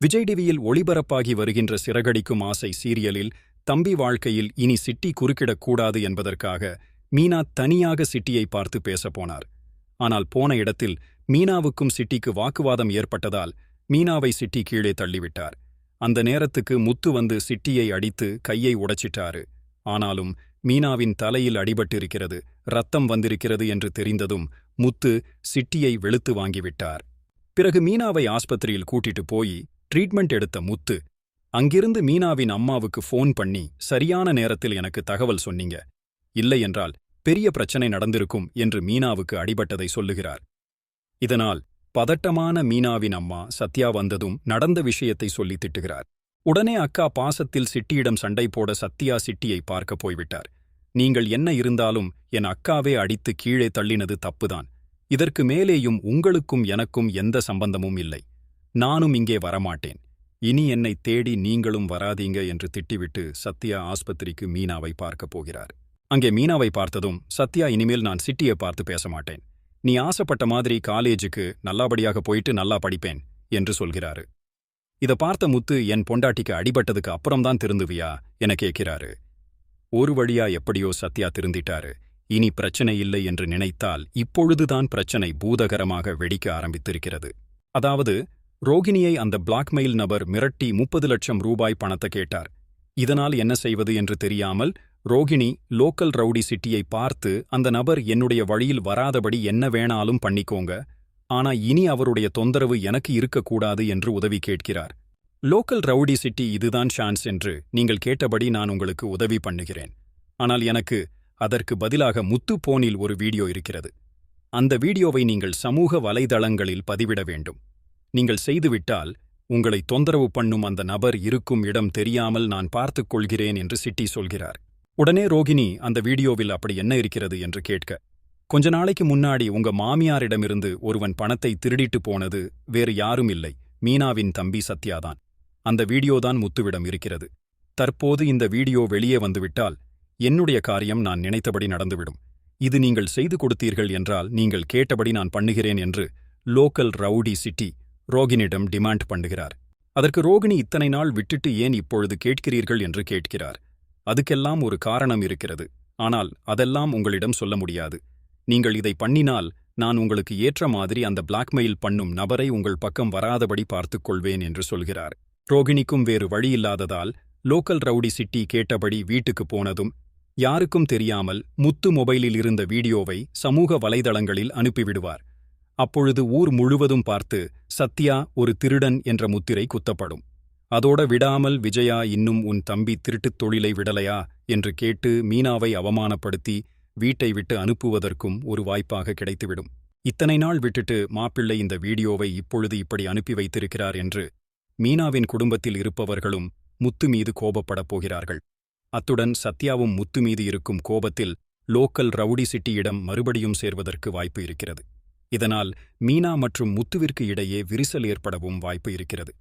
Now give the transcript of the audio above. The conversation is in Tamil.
விஜய் டிவியில் ஒளிபரப்பாகி வருகின்ற சிறகடிக்கும் ஆசை சீரியலில் தம்பி வாழ்க்கையில் இனி சிட்டி குறுக்கிடக்கூடாது என்பதற்காக மீனா தனியாக சிட்டியை பார்த்து பேசப்போனார். ஆனால் போன இடத்தில் மீனாவுக்கும் சிட்டிக்கு வாக்குவாதம் ஏற்பட்டதால் மீனாவை சிட்டி கீழே தள்ளிவிட்டார். அந்த நேரத்துக்கு முத்து வந்து சிட்டியை அடித்து கையை உடைச்சிட்டாரு. ஆனாலும் மீனாவின் தலையில் அடிபட்டிருக்கிறது ரத்தம் வந்திருக்கிறது என்று தெரிந்ததும் முத்து சிட்டியை வெளுத்து வாங்கிவிட்டார். பிறகு மீனாவை ஆஸ்பத்திரியில் கூட்டிட்டு போய் ட்ரீட்மெண்ட் எடுத்த முத்து அங்கிருந்து மீனாவின் அம்மாவுக்கு ஃபோன் பண்ணி சரியான நேரத்தில் எனக்கு தகவல் சொன்னீங்க. இல்லையென்றால் பெரிய பிரச்சனை நடந்திருக்கும் என்று மீனாவுக்கு அடிபட்டதை சொல்லுகிறார். இதனால் பதட்டமான மீனாவின் அம்மா சத்யா வந்ததும் நடந்த விஷயத்தை சொல்லி திட்டுகிறார். உடனே அக்கா பாசத்தில் சிட்டியிடம் சண்டை போட சத்யா சிட்டியை பார்க்க போய்விட்டார். நீங்கள் என்ன இருந்தாலும் என் அக்காவே அடித்து கீழே தள்ளினது தப்புதான். இதற்கு மேலேயும் உங்களுக்கும் எனக்கும் எந்த சம்பந்தமும் இல்லை. நானும் இங்கே வரமாட்டேன். இனி என்னை தேடி நீங்களும் வராதீங்க என்று திட்டிவிட்டு சத்யா ஆஸ்பத்திரிக்கு மீனாவை பார்க்கப் போகிறார். அங்கே மீனாவை பார்த்ததும் சத்யா இனிமேல் நான் சிட்டியை பார்த்து பேச மாட்டேன். நீ ஆசைப்பட்ட மாதிரி காலேஜுக்கு நல்லபடியாக போயிட்டு நல்லா படிப்பேன் என்று சொல்கிறாரு. இத பார்த்த முத்து என் பொண்டாட்டிக்கு அடிபட்டதுக்கு அப்புறம்தான் திருந்துவியா என கேட்கிறாரு. ஒரு வழியா எப்படியோ சத்யா திருந்திட்டாரு. இனி பிரச்சனை இல்லை என்று நினைத்தால் இப்பொழுதுதான் பிரச்சனை பூதகரமாக வெடிக்க ஆரம்பித்திருக்கிறது. அதாவது ரோகிணியை அந்த பிளாக்மெயில் நபர் மிரட்டி முப்பது லட்சம் ரூபாய் பணத்தை கேட்டார். இதனால் என்ன செய்வது என்று தெரியாமல் ரோகிணி லோக்கல் ரவுடி சிட்டியை பார்த்து அந்த நபர் என்னுடைய வழியில் வராதபடி என்ன வேணாலும் பண்ணிக்கோங்க. ஆனா இனி அவருடைய தொந்தரவு எனக்கு இருக்கக்கூடாது என்று உதவி கேட்கிறார். லோக்கல் ரவுடி சிட்டி இதுதான் ஷான்ஸ் என்று நீங்கள் கேட்டபடி நான் உங்களுக்கு உதவி பண்ணுகிறேன். ஆனால் எனக்கு அதற்கு பதிலாக முத்து போனில் ஒரு வீடியோ இருக்கிறது. அந்த வீடியோவை நீங்கள் சமூக வலைதளங்களில் பதிவிட வேண்டும். நீங்கள் செய்துவிட்டால் உங்களை தொந்தரவு பண்ணும் அந்த நபர் இருக்கும் இடம் தெரியாமல் நான் பார்த்துக் கொள்கிறேன் என்று சிட்டி சொல்கிறார். உடனே ரோகிணி அந்த வீடியோவில் அப்படி என்ன இருக்கிறது என்று கேட்க கொஞ்ச நாளைக்கு முன்னாடி உங்க மாமியாரிடமிருந்து ஒருவன் பணத்தை திருடிட்டு போனது வேறு யாரும் இல்லை. மீனாவின் தம்பி சத்யாதான். அந்த வீடியோதான் முத்துவிடம் இருக்கிறது. தற்போது இந்த வீடியோ வெளியே வந்துவிட்டால் என்னுடைய காரியம் நான் நினைத்தபடி நடந்துவிடும். இது நீங்கள் செய்து கொடுத்தீர்கள் என்றால் நீங்கள் கேட்டபடி நான் பண்ணுகிறேன் என்று லோக்கல் ரவுடி சிட்டி ரோகினிடம் டிமாண்ட் பண்ணுகிறார். அதற்கு ரோகிணி இத்தனை நாள் விட்டுட்டு ஏன் இப்பொழுது கேட்கிறீர்கள் என்று கேட்கிறார். அதுக்கெல்லாம் ஒரு காரணம் இருக்கிறது. ஆனால் அதெல்லாம் உங்களிடம் சொல்ல முடியாது. நீங்கள் இதை பண்ணினால் நான் உங்களுக்கு ஏற்ற மாதிரி அந்த பிளாக்மெயில் பண்ணும் நபரை உங்கள் பக்கம் வராதபடி பார்த்துக் கொள்வேன் என்று சொல்கிறார். ரோகிணிக்கும் வேறு வழியில்லாததால் லோக்கல் ரவுடி சிட்டி கேட்டபடி வீட்டுக்கு போனதும் யாருக்கும் தெரியாமல் முத்து மொபைலில் இருந்த வீடியோவை சமூக வலைதளங்களில் அனுப்பிவிடுவார். அப்பொழுது ஊர் முழுவதும் பார்த்து சத்யா ஒரு திருடன் என்ற முத்திரை குத்தப்படும். அதோட விடாமல் விஜயா இன்னும் உன் தம்பி திருட்டுத் தொழிலை விடலையா? என்று கேட்டு மீனாவை அவமானப்படுத்தி வீட்டை விட்டு அனுப்புவதற்கும் ஒரு வாய்ப்பாக கிடைத்துவிடும். இத்தனை நாள் விட்டுட்டு மாப்பிள்ளை இந்த வீடியோவை இப்பொழுது இப்படி அனுப்பி வைத்திருக்கிறார் என்று மீனாவின் குடும்பத்தில் இருப்பவர்களும் முத்து மீது கோபப்படப் போகிறார்கள். அத்துடன் சத்யாவும் முத்து மீது இருக்கும் கோபத்தில் லோக்கல் ரவுடி சிட்டியிடம் மறுபடியும் சேர்வதற்கு வாய்ப்பு இருக்கிறது. இதனால் மீனா மற்றும் முத்துவிற்கு இடையே விரிசல் ஏற்படவும் வாய்ப்பு இருக்கிறது.